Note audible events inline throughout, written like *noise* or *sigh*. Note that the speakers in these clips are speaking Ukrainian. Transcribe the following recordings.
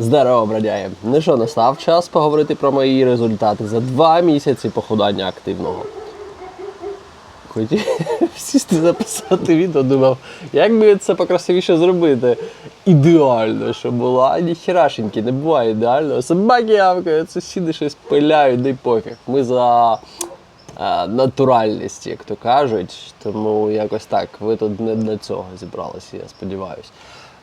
Здорово, бродяги! Ну що, настав час поговорити про мої результати за два місяці походання активного. Хотів *laughs* сісти записати відео, думав, як би це покрасивіше зробити. Ідеально, щоб було, а ніхерашеньки, не буває ідеально. Собаки явкають, сусіди щось пиляють, дай пофіг. Ми за е, натуральність, як то кажуть. Тому якось так. Ви тут не для цього зібралися, я сподіваюся.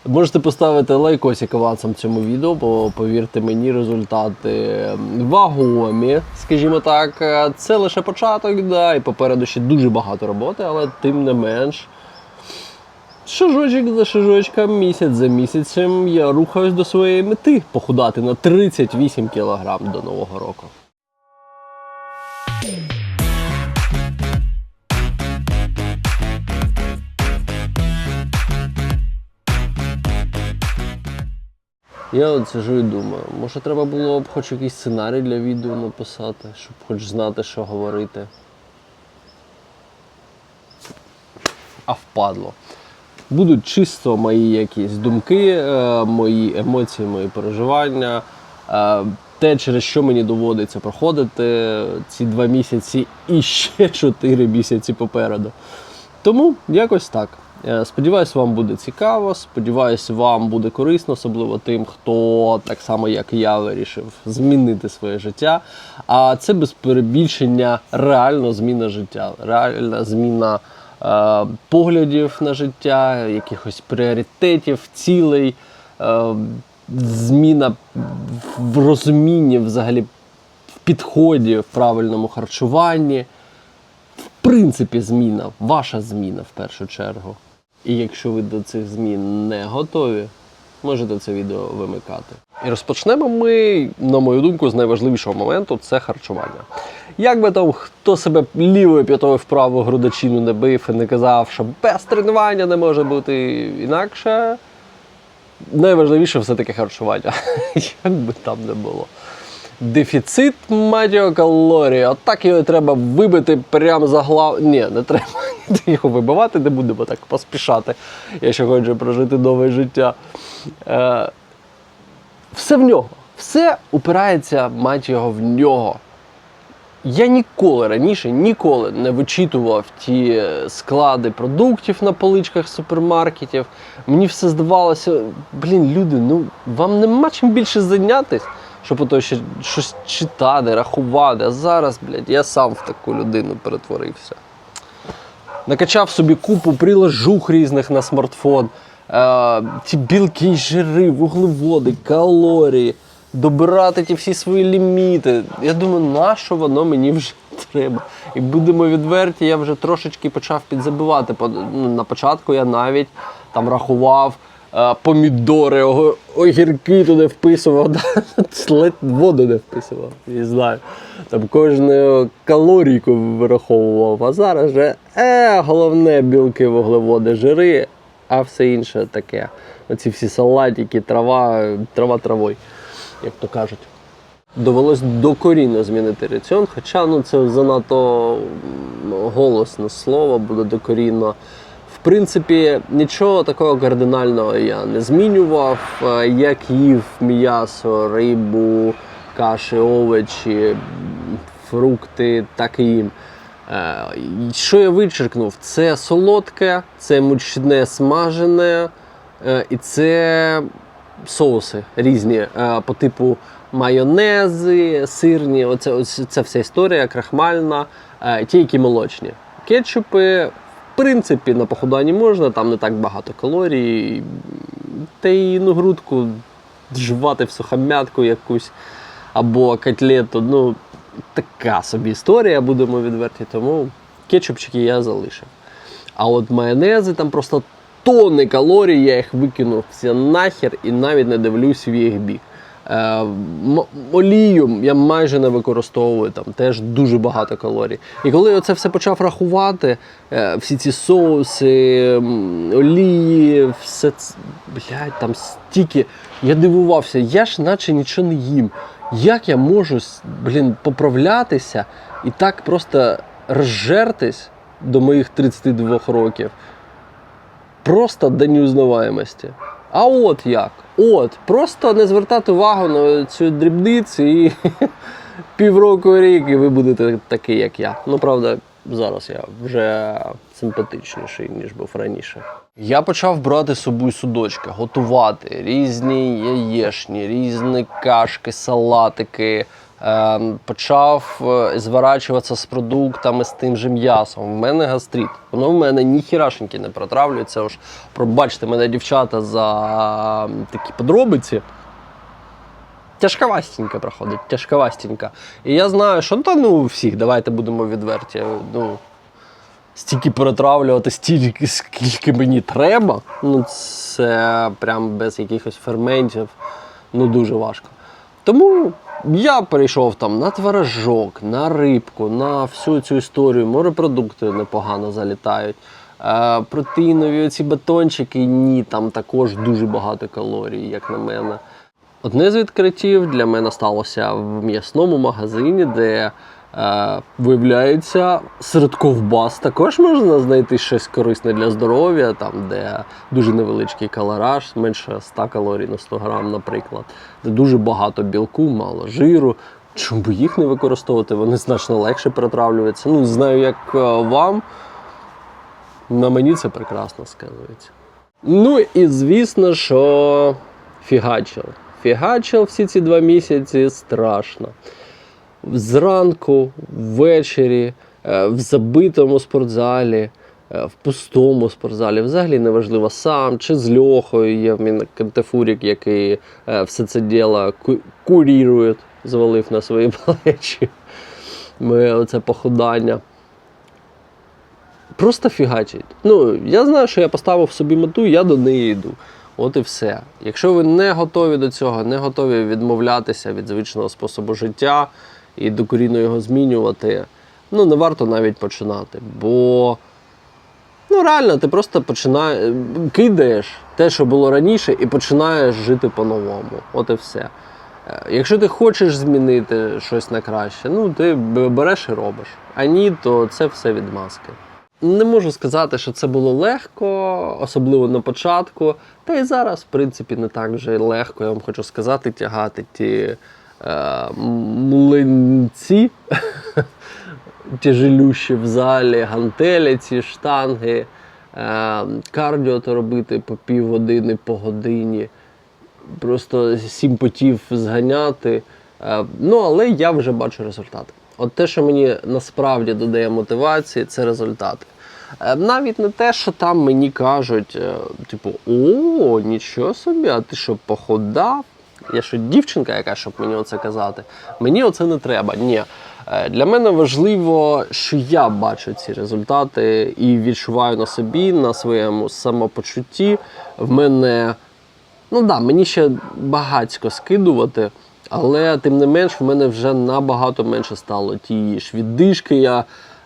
Можете поставити лайкосик авансом цьому відео, бо повірте мені, результати вагомі, скажімо так. Це лише початок, да, і попереду ще дуже багато роботи, але тим не менш. Шажочок за шажочком, місяць за місяцем я рухаюсь до своєї мети похудати на 38 кг до нового року. Я от сижу і думаю, може треба було б хоч якийсь сценарій для відео написати, щоб хоч знати, що говорити. А впадло. Будуть чисто мої якісь думки, е, мої емоції, мої переживання, е, те, через що мені доводиться проходити ці два місяці і ще чотири місяці попереду. Тому якось так. Е, Сподіваюсь, вам буде цікаво. Сподіваюсь, вам буде корисно, особливо тим, хто так само, як і я, вирішив змінити своє життя. А це без перебільшення реально зміна життя, реальна зміна е, поглядів на життя, якихось пріоритетів, цілей, е, зміна в розумінні взагалі в підході, в правильному харчуванні принципі зміна, ваша зміна в першу чергу. І якщо ви до цих змін не готові, можете це відео вимикати. І розпочнемо ми, на мою думку, з найважливішого моменту це харчування. Як би там хто себе лівою п'ятою вправо грудачину не бив і не казав, що без тренування не може бути інакше, найважливіше все-таки харчування. *laughs* Як би там не було. Дефіцит матіокалорій. Отак його треба вибити прямо за глав. Ні, не треба *laughs* його вибивати, не будемо так поспішати. Я ще хочу прожити нове життя. Е, все в нього. Все упирається, мать його, в нього. Я ніколи раніше ніколи не вичитував ті склади продуктів на поличках супермаркетів. Мені все здавалося, блін, люди, ну вам нема чим більше зайнятись, щоб ото ще щось читати, рахувати. А зараз, блядь, я сам в таку людину перетворився. Накачав собі купу приложух різних на смартфон. Е, ті білки, жири, вуглеводи, калорії, добирати ті всі свої ліміти. Я думаю, на що воно мені вже треба? І будемо відверті, я вже трошечки почав підзабивати. Ну, На початку я навіть там рахував помідори, огірки туди вписував, *laughs* воду не вписував, не знаю. Там кожну калорійку вираховував, а зараз же е, головне білки, вуглеводи, жири, а все інше таке. Оці всі салатики, трава, трава травою, як то кажуть. Довелось докорінно змінити раціон, хоча ну, це занадто голосне слово буде докорінно. Принципі, нічого такого кардинального я не змінював. Е, Як їв м'ясо, рибу, каші, овочі, фрукти, так і їм. Е, Що я вичеркнув? Це солодке, це мучне смажене, е, і це соуси різні по типу майонези, сирні. Оце, ось ця вся історія крахмальна, ті, які молочні. Кетчупи, принципі, на похуданні можна, там не так багато калорій. Та й ну, грудку жувати в сухомятку якусь або котлету. Ну, така собі історія, будемо відверті. Тому кетчупчики я залишив. А от майонези там просто тонни калорій, я їх викинув все нахер і навіть не дивлюсь в їх бік. Е, олію я майже не використовую, там теж дуже багато калорій. І коли я це все почав рахувати, е, всі ці соуси, олії, все це, блядь, там стільки. Я дивувався, я ж наче нічого не їм. Як я можу блін, поправлятися і так просто розжертись до моїх 32 років? Просто до неузнаваємості. А от як? От, просто не звертати увагу на цю дрібницю і *laughs* півроку рік, і ви будете такий, як я. Ну, правда, зараз я вже симпатичніший, ніж був раніше. Я почав брати з собою судочки, готувати різні яєшні, різні кашки, салатики. Ем, почав е, зворачуватися з продуктами з тим же м'ясом. У мене гастрит. Воно в мене ніхірашеньки не протравлюється. Уж пробачте мене, дівчата, за такі подробиці. Тяжковастенько проходить, тяжковастенько. І я знаю, що та ну всіх, давайте будемо відверті. Ну, стільки перетравлювати, стільки, скільки мені треба. Ну, це прям без якихось ферментів. Ну, дуже важко. Тому я перейшов там на творожок, на рибку, на всю цю історію. Морепродукти непогано залітають. Е, протеїнові ці батончики, ні, там також дуже багато калорій, як на мене. Одне з відкриттів для мене сталося в м'ясному магазині, де е, виявляється, серед ковбас також можна знайти щось корисне для здоров'я, там, де дуже невеличкий калораж, менше 100 калорій на 100 грам, наприклад, де дуже багато білку, мало жиру. Чому їх не використовувати? Вони значно легше перетравлюються. Ну, знаю, як е, вам. На мені це прекрасно сказується. Ну і звісно, що фігачил. Фігачил всі ці два місяці страшно. Зранку, ввечері, е, в забитому спортзалі, е, в пустому спортзалі. Взагалі неважливо сам чи з Льохою. Є в кантефурік, який е, все це діло курірує, звалив на свої *laughs* плечі. Ми оце похудання. Просто фігачить. Ну, я знаю, що я поставив собі мету, я до неї йду. От і все. Якщо ви не готові до цього, не готові відмовлятися від звичного способу життя і докорінно його змінювати, ну не варто навіть починати. Бо ну реально ти просто починаєш, кидаєш те, що було раніше, і починаєш жити по-новому. От і все. Е, Якщо ти хочеш змінити щось на краще, ну ти береш і робиш. А ні, то це все відмазки. Не можу сказати, що це було легко, особливо на початку. Та й зараз, в принципі, не так вже легко, я вам хочу сказати, тягати ті млинці, тяжелющі в залі, гантелі, ці штанги, е, кардіо то робити по півгодини, по годині просто сім потів зганяти. Е, Ну, але я вже бачу результати. От те, що мені насправді додає мотивації, це результати. Е, Навіть не те, що там мені кажуть, е, типу, о, нічого собі, а ти що похудав? Я що дівчинка, яка щоб мені оце казати. Мені оце не треба. Ні. Е, Для мене важливо, що я бачу ці результати і відчуваю на собі, на своєму самопочутті. В мене Ну да, мені ще багатько скидувати, але тим не менш в мене вже набагато менше стало тієї ж віддишки. Я,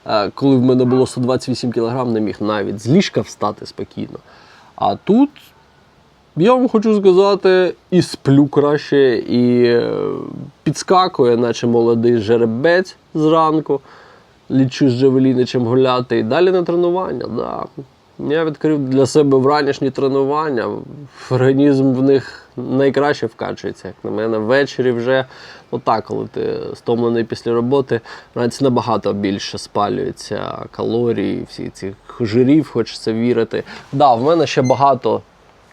е, коли в мене було 128 кг, не міг навіть з ліжка встати спокійно. А тут, я вам хочу сказати, і сплю краще, і е, підскакує, наче молодий жеребець зранку. Лічу з джавеліни, чим гуляти. І далі на тренування. Да. Я відкрив для себе вранішні тренування. Організм в них найкраще вкачується, як на мене. Ввечері вже отак, коли ти стомлений після роботи, вранці набагато більше спалюється калорій, всі ці жирів, хочеться вірити. Да, в мене ще багато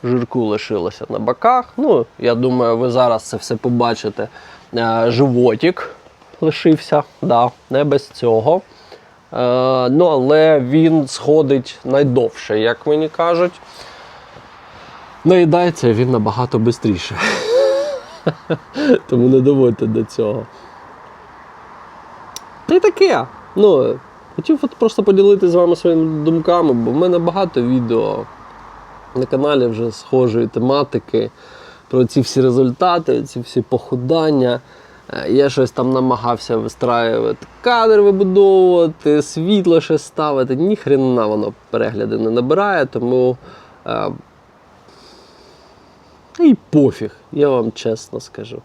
жирку лишилося на боках. Ну, я думаю, ви зараз це все побачите. Е, Животик лишився, да, не без цього. Е, ну, але він сходить найдовше, як мені кажуть. Наїдається він набагато швидше. *laughs* Тому не доводьте до цього. Та й таке. Ну, хотів от просто поділитися з вами своїми думками, бо в мене багато відео на каналі вже схожої тематики про ці всі результати, ці всі похудання. Е, Я щось там намагався вистраювати кадр вибудовувати, світло ще ставити. Ні хрена воно перегляди не набирає, тому е, і пофіг, я вам чесно скажу.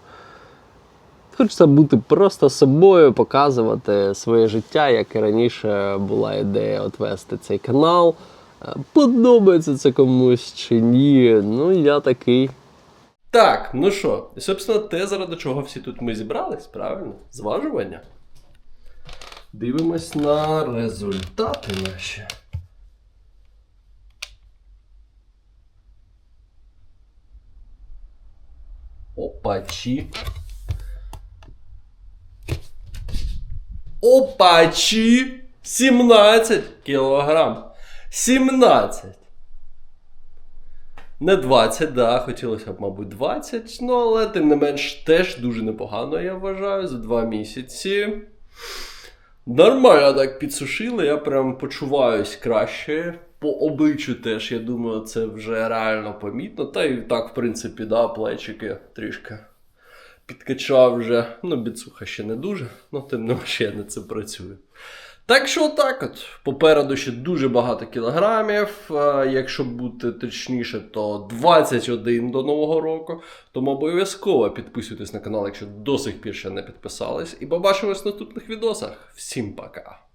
Хочеться бути просто собою, показувати своє життя, як і раніше була ідея от вести цей канал. Подобається це комусь чи ні. Ну, я такий. Так, ну що, собственно, те, заради чого всі тут ми зібрались, правильно? Зважування. Дивимось на результати наші. Опачі. Опачі! 17 кілограм. 17. Не 20, да, хотілося б, мабуть, 20, ну але тим не менш теж дуже непогано, я вважаю, за 2 місяці. Нормально так підсушили, я прям почуваюсь краще. По обличчю теж, я думаю, це вже реально помітно. Та і так, в принципі, да, плечики трішки підкачав вже. Ну, біцуха ще не дуже, ну тим не менше я над цим працюю. Так що так от. Попереду ще дуже багато кілограмів. Е, Якщо бути точніше, то 21 до Нового року. Тому обов'язково підписуйтесь на канал, якщо до сих пір ще не підписались. І побачимось в наступних відосах. Всім пока!